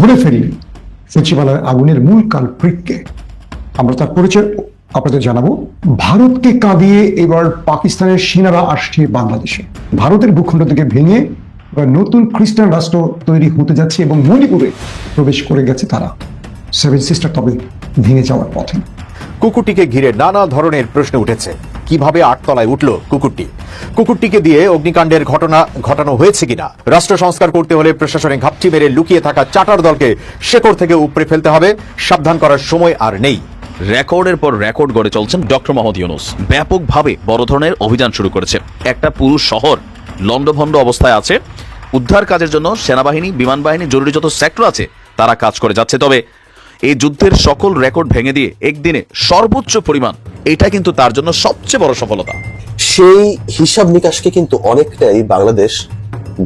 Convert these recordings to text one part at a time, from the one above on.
ধরে ফেলি সচিবালয় আগুনের মূল কালপ্রিটকে আমরা তার পরিচয় আপনাদের জানাব। ভারতকে কাঁদিয়ে এবার পাকিস্তানের সেনারা আসছে বাংলাদেশে। ভারতের ভূখণ্ড থেকে ভেঙে নতুন খ্রিস্টান রাষ্ট্র তৈরি হতে যাচ্ছে এবং মণিপুরে প্রবেশ করে গেছে তারা। সেভেন সিস্টার তবে ভেঙে যাওয়ার পথে। কুকুরটিকে ঘিরে নানা ধরনের প্রশ্ন উঠেছে। কীভাবে আটতলায় উঠল কুকুরটি? কুকুরটিকে দিয়ে অগ্নিকাণ্ডের ঘটনা ঘটানো হয়েছে কিনা? রাষ্ট্র সংস্কার করতে হলে প্রশাসনে ঘাপটি মেরে লুকিয়ে থাকা চাটার দলকে শেকড় থেকে উপড়ে ফেলতে হবে। সাবধান করার সময় আর নেই। রেকর্ডের পর রেকর্ড গড়ে চলছেন ডক্টর মোহাম্মদ ইউনুস। ব্যাপকভাবে বড় ধরনের অভিযান শুরু করেছে। একটা পুরো শহর লণ্ডভণ্ড অবস্থায় আছে। উদ্ধার কাজের জন্য সেনাবাহিনী বিমান বাহিনী জরুরি যত সেক্টর আছে, তারা কাজ করে যাচ্ছে। তবে এই যুদ্ধের সকল রেকর্ড ভেঙে দিয়ে একদিনে সর্বোচ্চ পরিমাণ। এটা কিন্তু তার জন্য সবচেয়ে বড় সফলতা। সেই হিসাব নিকাশকে কিন্তু অনেকটাই বাংলাদেশ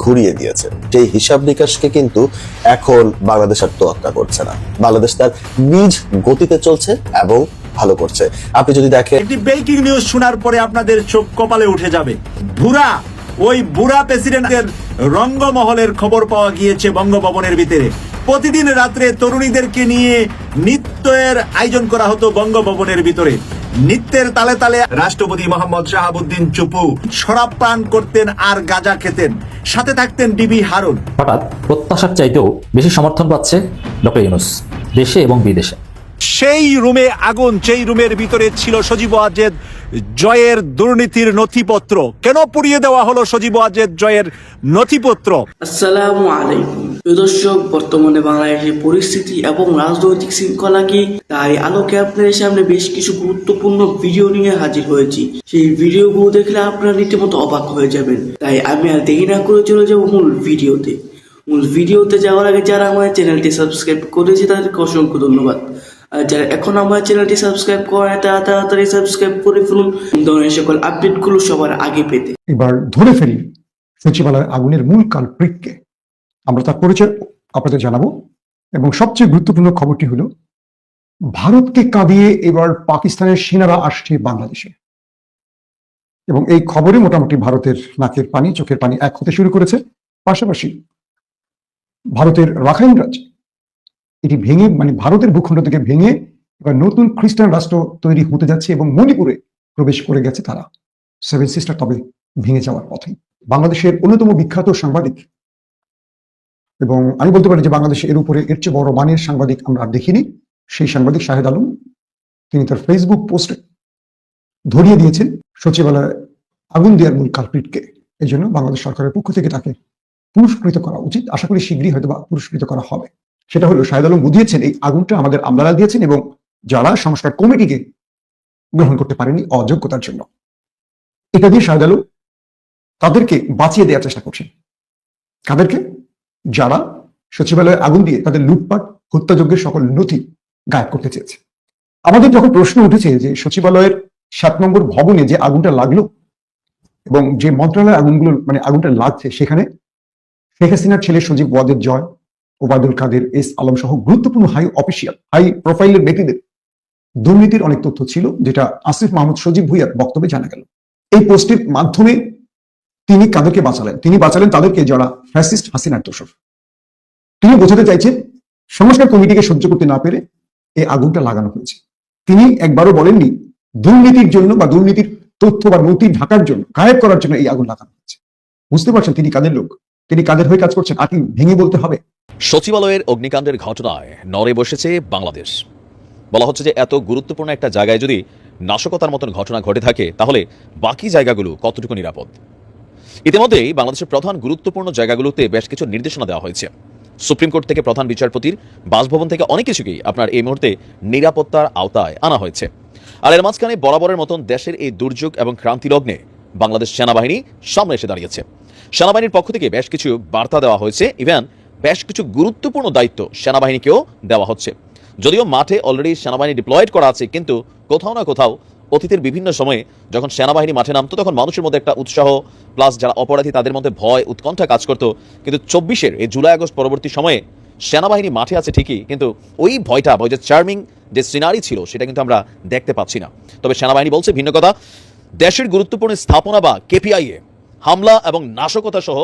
ঘুরিয়ে দিয়েছে। সেই হিসাব নিকাশকে কিন্তু এখন বাংলাদেশ আর তোয়াক্কা করছে না। বাংলাদেশ তার নিজ গতিতে চলছে এবং ভালো করছে। আপনি যদি দেখেন একটি ব্রেকিং নিউজ শোনার পরে আপনাদের চোখ কপালে উঠে যাবে। বুড়া ওই বুড়া প্রেসিডেন্টের রঙ্গমহলের খবর পাওয়া গিয়েছে বঙ্গভবনের ভিতরে। প্রতিদিন রাত্রে তরুণীদেরকে নিয়ে নৃত্যের আয়োজন করা হতো বঙ্গভবনের ভিতরে। নৃত্যের তালে তালে রাষ্ট্রপতি মোহাম্মদ শাহাবুদ্দিন চুপু শরাব পান করতেন আর গাঁজা খেতেন। সাথে থাকতেন ডিবি হারুন। হঠাৎ প্রত্যাশার চাইতেও বেশি সমর্থন পাচ্ছে ডক্টর ইউনুস, দেশে এবং বিদেশে। সেই রুমে আগুন সেই রুমের ভিতরে ছিল সজীব আজেদ জয়ের দুর্নীতির নথিপত্র। কেন পুড়িয়ে দেওয়া হলো সজীব আজেদ জয়ের নথিপত্র? আসসালামু আলাইকুম। দর্শক, বর্তমানে বাংলাদেশের পরিস্থিতি এবং রাজনৈতিক শৃঙ্খলা কি, তাই আলোকে আপনাদের সামনে বেশ কিছু গুরুত্বপূর্ণ ভিডিও নিয়ে হাজির হয়েছি। সেই ভিডিওগুলো দেখলে আপনারা রীতিমতো অবাক হয়ে যাবেন। তাই আমি আর দেরি না করে চলে যাব মূল ভিডিওতে। মূল ভিডিওতে যাওয়ার আগে যারা আমার চ্যানেলটি সাবস্ক্রাইব করেছে, তাদেরকে অসংখ্য ধন্যবাদ। যারা এখন আমার চ্যানেলটি সাবস্ক্রাইব করে তাড়াতাড়ি সাবস্ক্রাইব করে ফেলুন। ধরনের সকল আপডেটগুলো সবার আগে পেতে। এবার ধরে ফেলি সচিবালয় আগুনের মূল কালপ্রিটকে আমরা তার পরিচয় আপনাদের জানাব। এবং সবচেয়ে গুরুত্বপূর্ণ খবরটি হলো, ভারতকে কাঁদিয়ে এবার পাকিস্তানের সেনারা আসছে বাংলাদেশে। এবং এই খবরে মোটামুটি ভারতের নাকের পানি, চোখের পানি এক হতে শুরু করেছে। পাশাপাশি ভারতের রাখাইন রাজ্য এটি ভেঙে মানে ভারতের ভূখণ্ড থেকে ভেঙে এবার নতুন খ্রিস্টান রাষ্ট্র তৈরি হতে যাচ্ছে এবং মণিপুরে প্রবেশ করে গেছে তারা। সেভেন সিস্টার তবে ভেঙে যাওয়ার পথে। বাংলাদেশের অন্যতম বিখ্যাত সাংবাদিক এবং আমি বলতে পারি যে বাংলাদেশে এর উপরে এর চেয়ে বড় মানের সাংবাদিক আমরা দেখিনি, সেই সাংবাদিক শাহেদ আলম। তিনি তার ফেসবুক পোস্টে ধরিয়ে দিয়েছেন, সচিবালয়ে আগুন দেওয়ার মূল কালপিটকে এই জন্য বাংলাদেশ সরকারের পক্ষ থেকে তাকে পুরস্কৃত করা উচিত। আশা করি শীঘ্রই হয়তো বা পুরস্কৃত করা হবে। সেটা হলো শাহেদ আলম বুঝিয়েছেন, এই আগুনটা আমাদের আমলারা দিয়েছেন এবং যারা সংস্কার কমিটিকে গ্রহণ করতে পারেনি অযোগ্যতার জন্য। এটা দিয়ে শাহেদ আলম তাদেরকে বাঁচিয়ে দেওয়ার চেষ্টা করছেন। কাদেরকে যারা সচিবালয়ে আগুন দিয়ে তাদের লুটপাট, হত্যাযজ্ঞের সকল নথি গায়েব করতে চেয়েছে। আমাদের যখন প্রশ্ন উঠেছে যে সচিবালয়ের সাত নম্বর ভবনে যে আগুনটা লাগল এবং যে মন্ত্রণালয় আগুনগুলো মানে আগুনটা লাগছে সেখানে শেখ হাসিনার ছেলে সজীব ওয়াদের জয় ওবায়দুল কাদের, এস আলম সহ গুরুত্বপূর্ণ হাই অফিসিয়াল হাই প্রোফাইলের ব্যক্তিদের দুর্নীতির অনেক তথ্য ছিল, যেটা আসিফ মাহমুদ সজীব ভুইয়ার বক্তব্যে জানা গেল। এই পোস্টের মাধ্যমে তিনি কাদেরকে বাঁচালেন? তিনি বাঁচালেন তাদেরকে যারা ফ্যাসিস্ট হাসিনার দোষর। তিনি বোঝাতে চাইছেন, সংস্কার কমিটিকে সহ্য করতে না পেরে এই আগুনটা লাগানো হয়েছে। তিনি একবারও বলেননি, দুর্নীতির জন্য বা দুর্নীতির তথ্য বা নথি ঢাকার জন্য, গায়েব করার জন্য এই আগুন লাগানো হয়েছে। বুঝতে পারছেন তিনি কাদের লোক? তিনি কাদের হয়ে কাজ করছেন? আর কি ভেঙে বলতে হবে? সচিবালয়ের অগ্নিকাণ্ডের ঘটনায় নড়ে বসেছে বাংলাদেশ। বলা হচ্ছে যে এত গুরুত্বপূর্ণ একটা জায়গায় যদি নাশকতার মতন ঘটনা ঘটে থাকে, তাহলে বাকি জায়গাগুলো কতটুকু নিরাপদ? ইতিমধ্যেই বাংলাদেশের প্রধান গুরুত্বপূর্ণ জায়গাগুলোতে বেশ কিছু নির্দেশনা দেওয়া হয়েছে। সুপ্রিম কোর্ট থেকে প্রধান বিচারপতির বাসভবন থেকে অনেক কিছুকেই আপনার এই মুহূর্তে নিরাপত্তার আওতায় আনা হয়েছে। আর এর মাঝখানে বরাবরের মতন দেশের এই দুর্যোগ এবং ক্রান্তি লগ্নে বাংলাদেশ সেনাবাহিনী সামনে এসে দাঁড়িয়েছে। সেনাবাহিনীর পক্ষ থেকে বেশ কিছু বার্তা দেওয়া হয়েছে। ইভেন বেশ কিছু গুরুত্বপূর্ণ দায়িত্ব সেনাবাহিনীকেও দেওয়া হচ্ছে। যদিও মাঠে অলরেডি সেনাবাহিনী ডিপ্লয়েড করা আছে, কিন্তু কোথাও না কোথাও অতীতের বিভিন্ন সময়ে যখন সেনাবাহিনী মাঠে নামতো, তখন মানুষের মধ্যে একটা উৎসাহ প্লাস যারা অপরাধী, তাদের মধ্যে ভয়, উৎকণ্ঠা কাজ করতো। কিন্তু চব্বিশের এই জুলাই আগস্ট পরবর্তী সময়ে সেনাবাহিনী মাঠে আছে ঠিকই, কিন্তু ওই ভয়টা ওই যে চার্মিং যে সিনারি ছিল, সেটা কিন্তু আমরা দেখতে পাচ্ছি না। তবে সেনাবাহিনী বলছে ভিন্ন কথা, দেশের গুরুত্বপূর্ণ স্থাপনা বা কেপিআইয়ে হামলা এবং নাশকতা সহ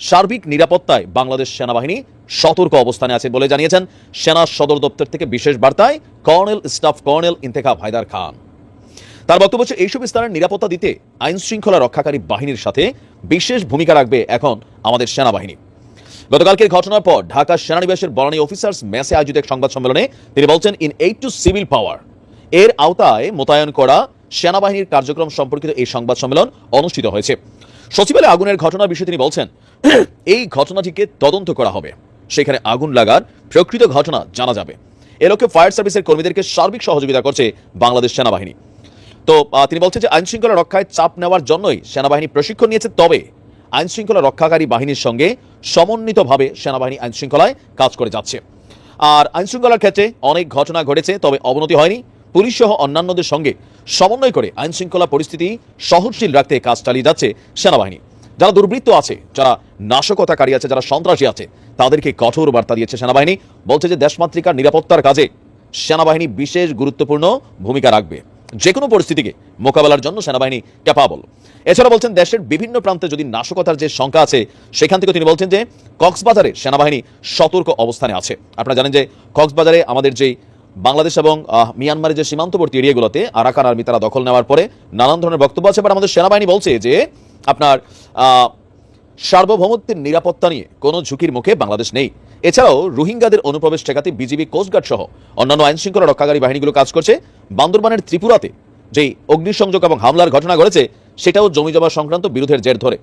সার্বিক নিরাপত্তায় বাংলাদেশ সেনাবাহিনী সতর্ক অবস্থানে আছে বলে জানিয়েছেন সেনা সদর দপ্তর থেকে বিশেষ বার্তায় colonel, staff colonel Intekhab Haider Khan. তার বক্তব্য হচ্ছে, এইসব স্থানের নিরাপত্তা দিতে আইন শৃঙ্খলা রক্ষাকারী বাহিনীর সাথে বিশেষ ভূমিকা রাখবে এখন আমাদের সেনাবাহিনী। গতকালকের ঘটনার পর ঢাকা সেনানিবাসের বনানী অফিসার্স মেসে আয়োজিত এক সংবাদ সম্মেলনে তিনি বলছেন, in aid to civil power, এর আওতায় মোতায়েন করা সেনাবাহিনীর কার্যক্রম সম্পর্কিত এই সংবাদ সম্মেলন অনুষ্ঠিত হয়েছে। সচিবালয়ে আগুনের ঘটনার বিষয়ে তিনি বলছেন, এই ঘটনাটিকে তদন্ত করা হবে। সেখানে আগুন লাগার প্রকৃত ঘটনা জানা যাবে। এ লক্ষ্যে ফায়ার সার্ভিসের কর্মীদেরকে সার্বিক সহযোগিতা করছে বাংলাদেশ সেনাবাহিনী। তো তিনি বলছেন যে আইন শৃঙ্খলা রক্ষায় চাপ নেওয়ার জন্যই সেনাবাহিনী প্রশিক্ষণ নিয়েছে, তবে আইন শৃঙ্খলা রক্ষাকারী বাহিনীর সঙ্গে সমন্বিতভাবে সেনাবাহিনী আইন শৃঙ্খলায় কাজ করে যাচ্ছে। আর আইন শৃঙ্খলার ক্ষেত্রে অনেক ঘটনা ঘটেছে, তবে অবনতি হয়নি। পুলিশ সহ অন্যান্যদের সঙ্গে সমন্বয় করে আইন শৃঙ্খলা পরিস্থিতি সহনশীল রাখতে কাজ চালিয়ে যাচ্ছে সেনাবাহিনী। যারা দুর্বৃত্ত আছে, যারা নাশকতাকারী আছে, যারা সন্ত্রাসী আছে, তাদেরকে কঠোর বার্তা দিয়েছে সেনাবাহিনী। বলছে যে দেশমাতৃকার নিরাপত্তার কাজে সেনাবাহিনী বিশেষ গুরুত্বপূর্ণ ভূমিকা রাখবে। যে কোনো পরিস্থিতিকে মোকাবেলার জন্য সেনাবাহিনী ক্যাপাবল এছাড়া বলছেন, দেশের বিভিন্ন প্রান্তে যদি নাশকতার যে সংখ্যা আছে, সেখান থেকে তিনি বলছেন যে কক্সবাজারে সেনাবাহিনী সতর্ক অবস্থানে আছে। আপনারা জানেন যে কক্সবাজারে আমাদের যেই বাংলাদেশ এবং মিয়ানমারের যে সীমান্তবর্তী এরিয়াগুলোতে আরাকান আর্মি তারা দখল নেওয়ার পরে নানান ধরনের বক্তব্য আছে এবার আমাদের সেনাবাহিনী বলছে যে আপনার সার্বভৌমত্বের নিরাপত্তা নিয়ে কোনো ঝুঁকির মুখে বাংলাদেশ নেই। এছাড়াও রোহিঙ্গাদের অনুপ্রবেশ ঠেকাতে বিজিবি কোস্টগার্ড সহ অন্যান্য আইন শৃঙ্খলা রক্ষাকারী বাহিনীগুলো কাজ করছে। বান্দরবানের ত্রিপুরাতে যেই অগ্নিসংযোগ এবং হামলার ঘটনা ঘটেছে, সেটাও জমি জমা সংক্রান্ত বিরোধের জের ধরে।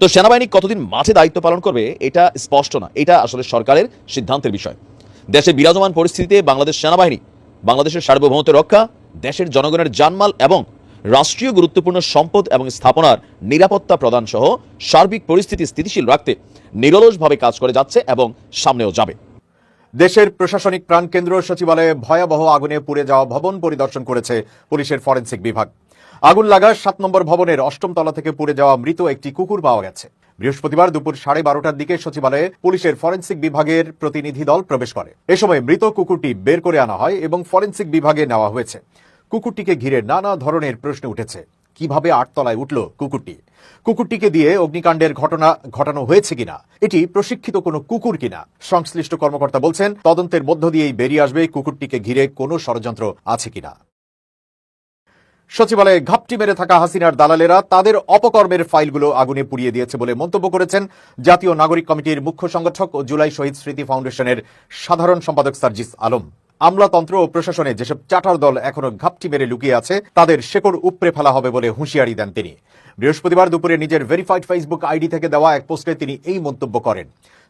তো সেনাবাহিনী কতদিন মাঠে দায়িত্ব পালন করবে, এটা স্পষ্ট না। এটা আসলে সরকারের সিদ্ধান্তের বিষয়। দেশে বিরাজমান পরিস্থিতিতে বাংলাদেশ সেনাবাহিনী, বাংলাদেশের সার্বভৌমত্ব রক্ষা, দেশের জনগণের জানমাল এবং রাষ্ট্রীয় গুরুত্বপূর্ণ সম্পদ এবং স্থাপনার নিরাপত্তা প্রদান সহ সার্বিক পরিস্থিতি স্থিতিশীল রাখতে নিরলসভাবে কাজ করে যাচ্ছে এবং সামনেও যাবে। দেশের প্রশাসনিক প্রাণকেন্দ্র সচিবালয়ে ভয়াবহ আগুনে পুড়ে যাওয়া ভবন পরিদর্শন করেছে পুলিশের ফরেনসিক বিভাগ। আগুন লাগা সাত নম্বর ভবনের অষ্টম তলা থেকে পুড়ে যাওয়া মৃত একটি কুকুর পাওয়া গেছে। বৃহস্পতিবার দুপুর সাড়ে বারোটার দিকে সচিবালয়ে পুলিশের ফরেনসিক বিভাগের প্রতিনিধি দল প্রবেশ করে। এ সময় মৃত কুকুরটি বের করে আনা হয় এবং ফরেন্সিক বিভাগে নেওয়া হয়েছে। কুকুরটিকে ঘিরে নানা ধরনের প্রশ্ন উঠেছে। কীভাবে আটতলায় উঠল কুকুরটি? কুকুরটিকে দিয়ে অগ্নিকাণ্ডের ঘটনা ঘটানো হয়েছে কিনা? এটি প্রশিক্ষিত কোনো কুকুর কিনা? সংশ্লিষ্ট কর্মকর্তা বলছেন, তদন্তের মধ্য দিয়েই বেরিয়ে আসবে কুকুরটিকে ঘিরে কোনো ষড়যন্ত্র আছে কিনা। সচিবালয়ে ঘাপটি মেরে থাকা হাসিনার দালালেরা তাদের অপকর্মের ফাইলগুলো আগুনে পুড়িয়ে দিয়েছে বলে মন্তব্য করেছেন জাতীয় নাগরিক কমিটির মুখ্য সংগঠক ও জুলাই শহীদ স্মৃতি ফাউন্ডেশনের সাধারণ সম্পাদক সার্জিস আলম। আমলাতন্ত্র ও প্রশাসনে যেসব চাটার দল এখনও ঘাপটি মেরে লুকিয়ে আছে, তাদের শেকড় উপড়ে ফেলা হবে বলে হুঁশিয়ারি দেন তিনি। বৃহস্পতিবার দুপুরে নিজের ভেরিফাইড ফেসবুক আইডি থেকে দেওয়া এক পোস্টে তিনি এই মন্তব্য করেন।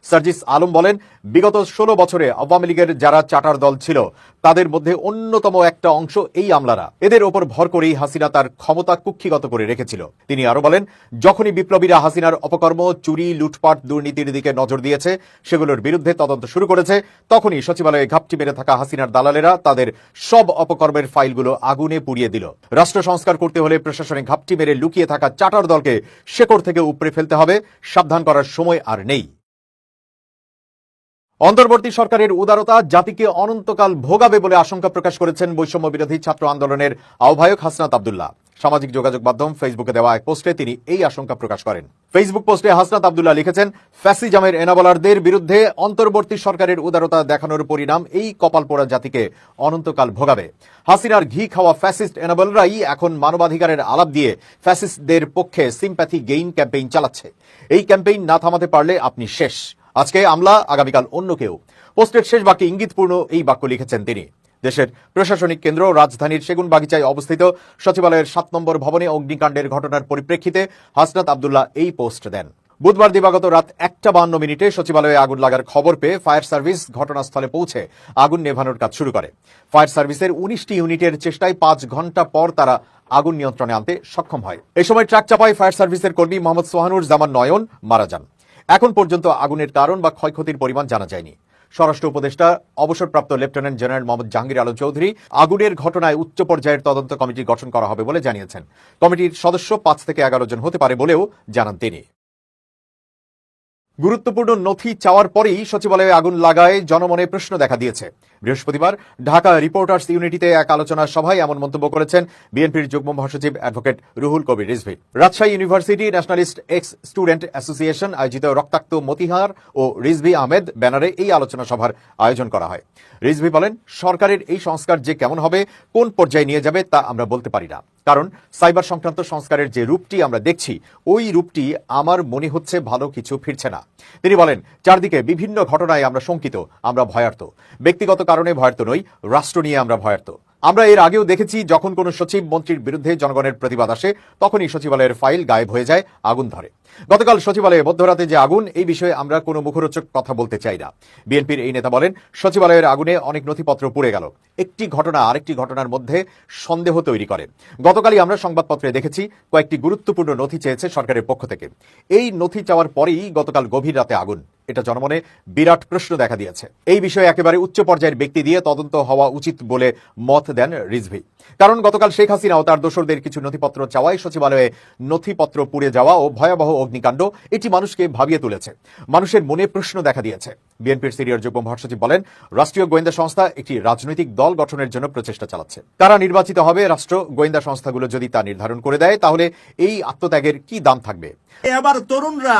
সার্জিস আলম বলেন, বিগত ষোলো বছরে আওয়ামী লীগের যারা চাটার দল ছিল, তাদের মধ্যে অন্যতম একটা অংশ এই আমলারা। এদের ওপর ভর করেই হাসিনা তার ক্ষমতা কুক্ষিগত করে রেখেছিল। তিনি আরও বলেন, যখনই বিপ্লবীরা হাসিনার অপকর্ম, চুরি, লুটপাট, দুর্নীতির দিকে নজর দিয়েছে, সেগুলোর বিরুদ্ধে তদন্ত শুরু করেছে, তখনই সচিবালয়ে ঘাপটি মেরে থাকা হাসিনার দালালেরা তাদের সব অপকর্মের ফাইলগুলো আগুনে পুড়িয়ে দিল। রাষ্ট্র সংস্কার করতে হলে প্রশাসনে ঘাপটি মেরে লুকিয়ে থাকা চাটার দলকে শেকড় থেকে উপড়ে ফেলতে হবে, সাবধান করার সময় আর নেই। অন্তর্বর্তী সরকারের উদারতা জাতিকে অনন্তকাল ভোগাবে বলে আশঙ্কা প্রকাশ করেছেন বৈষম্য বিরোধী ছাত্র আন্দোলনের আহ্বায়ক হাসনাত আবদুল্লাহ। সামাজিক যোগাযোগ মাধ্যম ফেসবুকে দেওয়া এক পোস্টে তিনি এই আশঙ্কা প্রকাশ করেন। ফেসবুক পোস্টে হাসনাত আবদুল্লাহ লিখেছেন, ফ্যাসিজামের এনাবলারদের বিরুদ্ধে অন্তর্বর্তী সরকারের উদারতা দেখানোর পরিণাম এই কপাল পোড়া জাতিকে অনন্তকাল ভোগাবে। হাসিনার ঘি খাওয়া ফ্যাসিস্ট এনাবলরাই এখন মানবাধিকারের আলাপ দিয়ে ফ্যাসিস্টদের পক্ষে সিম্প্যাথি গেইন ক্যাম্পেইন চালাচ্ছে। এই ক্যাম্পেইন না থামাতে পারলে আপনি শেষ। আজকে আমলা, আগামীকাল অন্য কেউ। পোস্টের শেষ বাক্যে ইঙ্গিতপূর্ণ এই বাক্য লিখেছেন তিনি। দেশের প্রশাসনিক কেন্দ্র রাজধানীর সেগুন বাগিচায় অবস্থিত সচিবালয়ের সাত নম্বর ভবনে অগ্নিকাণ্ডের ঘটনার পরিপ্রেক্ষিতে হাসনাত আবদুল্লাহ এই পোস্ট দেন। বুধবার দিবাগত রাত একটা বান্ন মিনিটে সচিবালয়ে আগুন লাগার খবর পেয়ে ফায়ার সার্ভিস ঘটনাস্থলে পৌঁছে আগুন নেভানোর কাজ শুরু করে। ফায়ার সার্ভিসের উনিশটি ইউনিটের চেষ্টায় পাঁচ ঘণ্টা পর তারা আগুন নিয়ন্ত্রণে আনতে সক্ষম হয়। এই সময় ট্রাক চাপায় ফায়ার সার্ভিসের কর্মী মোহাম্মদ সোহানুর জামান নয়ন মারা যান। এখন পর্যন্ত আগুনের কারণ বা ক্ষয়ক্ষতির পরিমাণ জানা যায়নি। স্বরাষ্ট্র উপদেষ্টা, অবসরপ্রাপ্ত লেফটেন্যান্ট জেনারেল মোহাম্মদ জাহাঙ্গীর আলম চৌধুরী আগুনের ঘটনায় উচ্চ পর্যায়ের তদন্ত কমিটি গঠন করা হবে বলে জানিয়েছেন। কমিটির সদস্য পাঁচ থেকে এগারো জন হতে পারে বলেও জানান তিনি। গুরুত্বপূর্ণ নথি চাওয়ার পরেই সচিবালয়ে আগুন লাগায় জনমনে প্রশ্ন দেখা দিয়েছে। বৃহস্পতিবার ঢাকা রিপোর্টার্স ইউনিটিতে এক আলোচনা সভায় এমন মন্তব্য করেছেন বিএনপির যুগ্ম মহাসচিব advocate Ruhul Kabir Rizvi. Rajshahi university nationalist ex student association আয়োজিত রক্তাক্ত মতিহার ও রিজভি আহমেদ ব্যানারে এই আলোচনা সভার আয়োজন করা হয়। রিজভি বলেন, সরকারের এই সংস্কার যে কেমন হবে, কোন পর্যায়ে নিয়ে যাবে তা আমরা বলতে পারি না। কারণ সাইবার সংক্রান্ত সংস্কারের যে রূপটি আমরা দেখছি, ওই রূপটি আমার মনে হচ্ছে ভালো কিছু ফিরছে না। তিনি বলেন, চারদিকে বিভিন্ন ঘটনায় আমরা শঙ্কিত, আমরা ভয়ার্ত। ব্যক্তিগত কারণে ভয়ার্ত নই, রাষ্ট্র নিয়ে আমরা ভয়ার্ত। আমরা এর আগেও দেখেছি, যখন কোনো সচিব মন্ত্রীর বিরুদ্ধে জনগণের প্রতিবাদ আসে, তখনই সচিবালয়ের ফাইল গায়েব হয়ে যায়, আগুন ধরে। গতকাল সচিবালয়ে মধ্যরাতে যে আগুন, এই বিষয়ে আমরা কোনো মুখরোচক কথা বলতে চাই না। বিএনপির এই নেতা বলেন, সচিবালয়ের আগুনে অনেক নথিপত্র পুড়ে গেল। একটি ঘটনা আরেকটি ঘটনার মধ্যে সন্দেহ তৈরি করে। গতকালই আমরা সংবাদপত্রে দেখেছি, কয়েকটি গুরুত্বপূর্ণ নথি চেয়েছে সরকারের পক্ষ থেকে। এই নথি চাওয়ার পরেই গতকাল গভীর রাতে আগুন। এটা জনমনে বিরাট প্রশ্ন দেখা দিয়েছে। এই বিষয়ে একেবারে উচ্চ পর্যায়ের ব্যক্তি দিয়ে তদন্ত হওয়া উচিত বলে মত দেন রিজভি। কারণ গতকাল শেখ হাসিনা ও তার দোসরদের কিছু নথিপত্র চাওয়ায় সচিবালয়ে নথিপত্র পুড়ে যাওয়া ও ভয়াবহ অগ্নিকাণ্ড এটি মানুষকে ভাবিয়ে তুলেছে। মানুষের মনে প্রশ্ন দেখা দিয়েছে। বিএনপির সিনিয়র যুগ্ম মহাসচিব বলেন, রাষ্ট্রীয় গোয়েন্দা সংস্থা একটি রাজনৈতিক দল গঠনের জন্য প্রচেষ্টা চালাচ্ছে। তারা নির্বাচিত হবে রাষ্ট্র, গোয়েন্দা সংস্থাগুলো যদি তা নির্ধারণ করে দেয়, তাহলে এই আত্মত্যাগের কি দাম থাকবে? এবার তরুণরা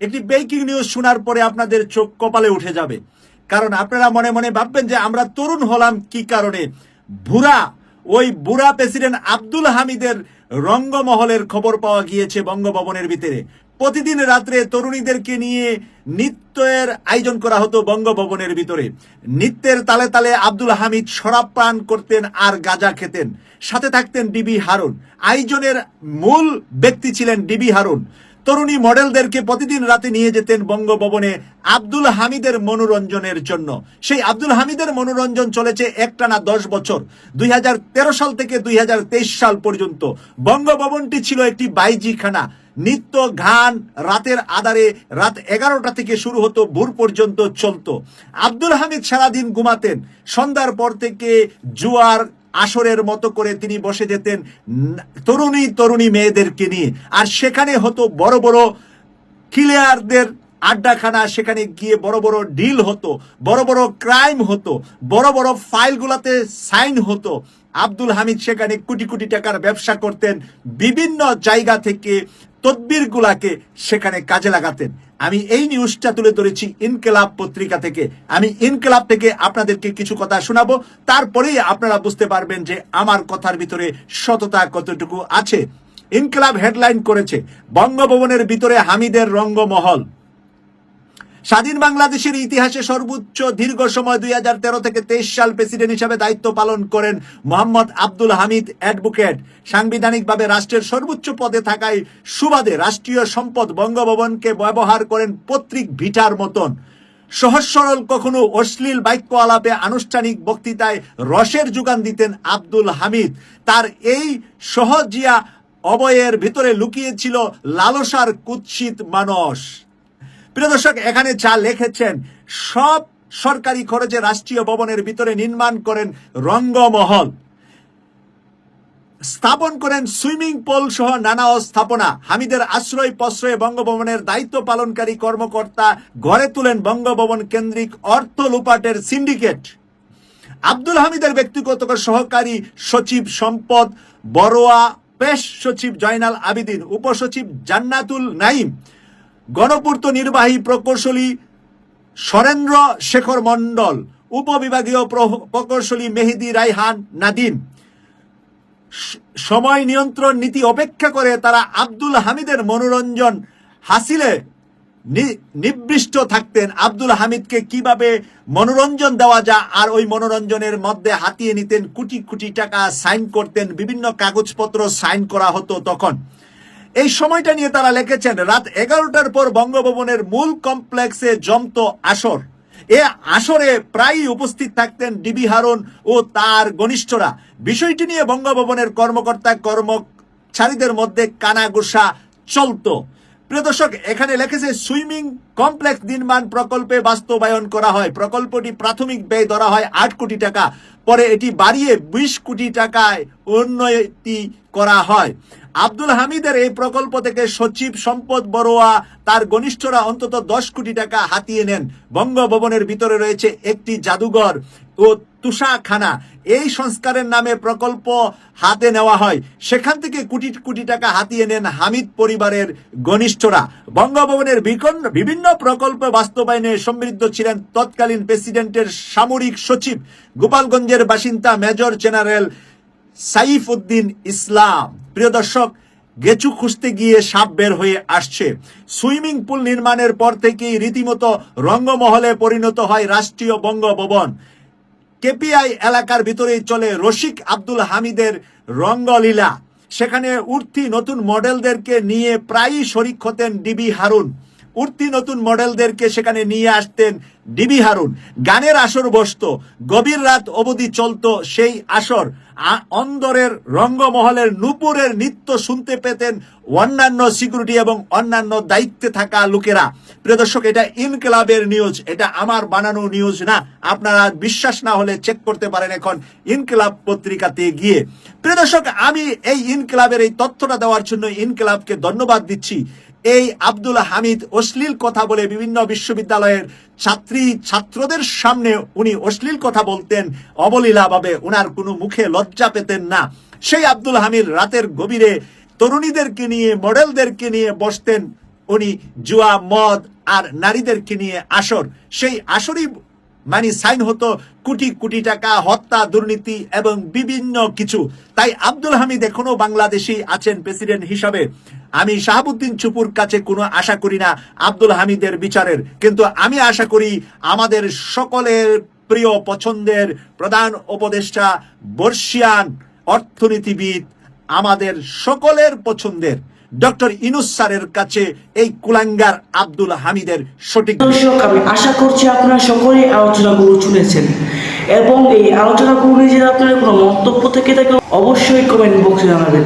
একটি ব্রেকিং নিউজ শোনার পরে আপনাদের চোখ কপালে উঠে যাবে। কারণ আপনারা মনে মনে ভাববেন যে আমরা তরুণ হলাম কি কারণে? ভুরা ওই বুড়া প্রেসিডেন্ট আব্দুল হামিদের রঙ্গমহলের খবর পাওয়া গিয়েছে বঙ্গভবনের ভিতরে। প্রতিদিন রাত্রে তরুণীদেরকে নিয়ে নৃত্যের আয়োজন করা হতো বঙ্গভবনের ভিতরে। নৃত্যের তালে তালে আব্দুল হামিদ শরাব পান করতেন আর গাজা খেতেন। সাথে থাকতেন ডিবি হারুন। আয়োজনের মূল ব্যক্তি ছিলেন ডিবি হারুন। তরুণী মডেলদেরকে প্রতিদিন রাতে নিয়ে যেতেন বঙ্গভবনে আব্দুল হামিদের মনোরঞ্জনের জন্য। সেই আব্দুল হামিদের মনোরঞ্জন চলেছে একটানা দশ বছর, দুই হাজার তেরো সাল থেকে দুই হাজার তেইশ সাল পর্যন্ত। বঙ্গভবনটি ছিল একটি বাইজিখানা। নিত্য ঘান রাতের আধারে রাত এগারোটা থেকে শুরু হতো, ভোর পর্যন্ত চলতো। আব্দুল হামিদ সারাদিন ঘুমাতেন। সন্ধ্যার পর থেকে জুয়ার আসরের মতো করে তিনি বসে যেতেন তরুণী তরুণী মেয়েদেরকে নিয়ে। আর সেখানে হতো বড় বড় ক্লিয়ারদের আড্ডাখানা, সেখানে গিয়ে বড় বড় ডিল হতো, বড় বড় ক্রাইম হতো, বড় বড় ফাইলগুলোতে সাইন হতো। আব্দুল হামিদ সেখানে কোটি কোটি টাকার ব্যবসা করতেন। বিভিন্ন জায়গা থেকে তদবিরগুলাকে সেখানে কাজে লাগাতেন। আমি এই নিউজটা তুলে ধরেছি ইনকেলাব পত্রিকা থেকে। আমি ইনকেলাব থেকে আপনাদেরকে কিছু কথা শোনাবো। তারপরেই আপনারা বুঝতে পারবেন যে আমার কথার ভিতরে সততা কতটুকু আছে। ইনকেলাব হেডলাইন করেছে। বঙ্গভবনের ভিতরে হামিদের রঙ্গমহল। স্বাধীন বাংলাদেশের ইতিহাসে সর্বোচ্চ দীর্ঘ সময় দুই হাজার তেরো থেকে তেইশ সাল প্রেসিডেন্ট হিসাবে দায়িত্ব পালন করেন মোহাম্মদ আব্দুল হামিদ অ্যাডভোকেট। সাংবিধানিকভাবে রাষ্ট্রের সর্বোচ্চ পদে থাকায় সুবাদে রাষ্ট্রীয় সম্পদ বঙ্গভবনকে ব্যবহার করেন পত্রিক ভিটার মতন। সহজ সরল কখনো অশ্লীল বাক্য আলাপে আনুষ্ঠানিক বক্তৃতায় রসের যোগান দিতেন আব্দুল হামিদ। তার এই সহজিয়া অবয়ের ভিতরে লুকিয়েছিল লালসার কুৎসিত মানস। প্রিয় দর্শক, এখানে যা লিখেছেন, সব সরকারি খরচে রাষ্ট্রীয় ভবনের ভিতরে নির্মাণ করেন রঙ্গমহল। স্থাপন করেন সুইমিং পুল সহ নানা স্থাপনা। হামিদের আশ্রয় প্রশ্রয়ে বঙ্গভবনের দায়িত্ব পালনকারী কর্মকর্তা গড়ে তুলেন বঙ্গভবন কেন্দ্রিক অর্থ লুপাটের সিন্ডিকেট। আব্দুল হামিদের ব্যক্তিগত সহকারী সচিব সম্পদ, বড়োয়া পেশ সচিব জয়নাল আবিদিন, উপসচিব জান্নাতুল নাইম গণপূর্ত নির্বাহী প্রকৌশলী সরেন্দ্র শেখর মণ্ডল, উপবিভাগীয় প্র- প্রকৌশলী মেহেদি রাইহান নাদিন সময় নিয়ন্ত্রণ নীতি অপেক্ষা করে তারা আব্দুল হামিদের মনোরঞ্জন হাসিলে নিবৃষ্ট থাকতেন। আব্দুল হামিদকে কীভাবে মনোরঞ্জন দেওয়া যা আর ওই মনোরঞ্জনের মধ্যে হাতিয়ে নিতেন, কোটি কোটি টাকা সাইন করতেন, বিভিন্ন কাগজপত্র সাইন করা হতো তখন। এই সময়টা নিয়ে তারা লিখেছেন, রাত এগারোটার পর বঙ্গভবনের মূল কমপ্লেক্সে জমত আসর। এ আসরে প্রায়ই উপস্থিত থাকতেন ডিবি হারুন ও তার ঘনিষ্ঠরা। বিষয়টি নিয়ে বঙ্গভবনের কর্মকর্তা কর্মচারীদের মধ্যে কানাঘুষা চলতো। প্রিয় এখানে লিখেছে, সুইমিং কমপ্লেক্স নির্মাণ প্রকল্পে বাস্তবায়ন করা হয়। প্রকল্পটি প্রাথমিক ব্যয় ধরা হয় আট কোটি টাকা। পরে এটি বাড়িয়ে বিশ কোটি টাকায় উন্নতি করা হয়। আব্দুল হামিদের এই প্রকল্প থেকে সচিব সম্পদ বড়োয়া, তার ঘনিষ্ঠরা অন্তত দশ কোটি টাকা হাতিয়ে নেন। বঙ্গভবনের ভিতরে রয়েছে একটি জাদুঘর ও তুষাখানা এই সংস্কারের নামে প্রকল্প হাতে নেওয়া হয়। সেখান থেকে কোটি কোটি টাকা হাতিয়ে নেন হামিদ পরিবারের ঘনিষ্ঠরা। বঙ্গভবনের বিভিন্ন প্রকল্প বাস্তবায়নে সমৃদ্ধ ছিলেন তৎকালীন প্রেসিডেন্টের সামরিক সচিব। গোপালগঞ্জের বাসিন্দা মেজর জেনারেল সাইফ উদ্দিন ইসলাম। প্রিয় দর্শক, গেচু খুঁজতে গিয়ে সাপ বের হয়ে আসছে। সুইমিং পুল নির্মাণের পর থেকেই রীতিমতো রঙ্গমহলে পরিণত হয় রাষ্ট্রীয় বঙ্গভবন। কেপিআই এলাকার ভিতরেই চলে রশিক আব্দুল হামিদের রঙ্গলীলা। সেখানে উঠতি নতুন মডেলদেরকে নিয়ে প্রায়ই শরিক হতেন ডিবি হারুন। উর্তি নতুন মডেলদেরকে সেখানে নিয়ে আসতেন ডিবি হারুন। গানের আসর বসত, গভীর রাত অবধি চলতো সেই আসর। অন্দরের রঙ্গমহলের নুপুরের নৃত্য শুনতে পেতেন অন্যান্য সিকিউরিটি এবং অন্যান্য দায়িত্বে থাকা লোকেরা। প্রিয় দর্শক, এটা ইনকলাবের নিউজ, এটা আমার বানানো নিউজ না। আপনারা বিশ্বাস না হলে চেক করতে পারেন এখন ইনকলাব পত্রিকাতে গিয়ে। প্রিয় দর্শক, আমি এই ইনকলাবের এই তথ্যটা দেওয়ার জন্য ইনকলাবকে ধন্যবাদ দিচ্ছি। এই আব্দুল হামিদ অশ্লীল কথা বলে বিভিন্ন বিশ্ববিদ্যালয়ের ছাত্রী, ছাত্রদের সামনে উনি অশ্লীল কথা বলতেন, অবলীলাভাবে উনার কোনো মুখে লজ্জা পেতেন না। সেই আব্দুল হামিদ রাতের গভীরে তরুণীদেরকে নিয়ে, মডেলদেরকে নিয়ে বসতেন। উনি জুয়া, মদ আর নারীদেরকে নিয়ে আসর। সেই আসরই মানে সাইন হতো কোটি কোটি টাকা, হত্যা, দুর্নীতি এবং বিভিন্ন কিছু। তাই আব্দুল হামিদ এখনও বাংলাদেশি আছেন প্রেসিডেন্ট হিসাবে। আমি শাহাবুদ্দিন চুপুর কাছে কোনো আশা করি না আব্দুল হামিদের বিচারের। কিন্তু আমি আশা করি আমাদের সকলের প্রিয় পছন্দের প্রধান উপদেষ্টা বর্ষিয়ান অর্থনীতিবিদ আমাদের সকলের পছন্দের। ডক্টর ইনুস স্যারের কাছে এই কুলাঙ্গার আব্দুল হামিদের সঠিক আমি আশা করছি আপনারা সকলেই আলোচনাগুলো শুনেছেন। এবং এই আলোচনাগুলো নিয়ে যদি আপনাদের কোনো মন্তব্য থেকে থাকে অবশ্যই কমেন্ট বক্সে জানাবেন।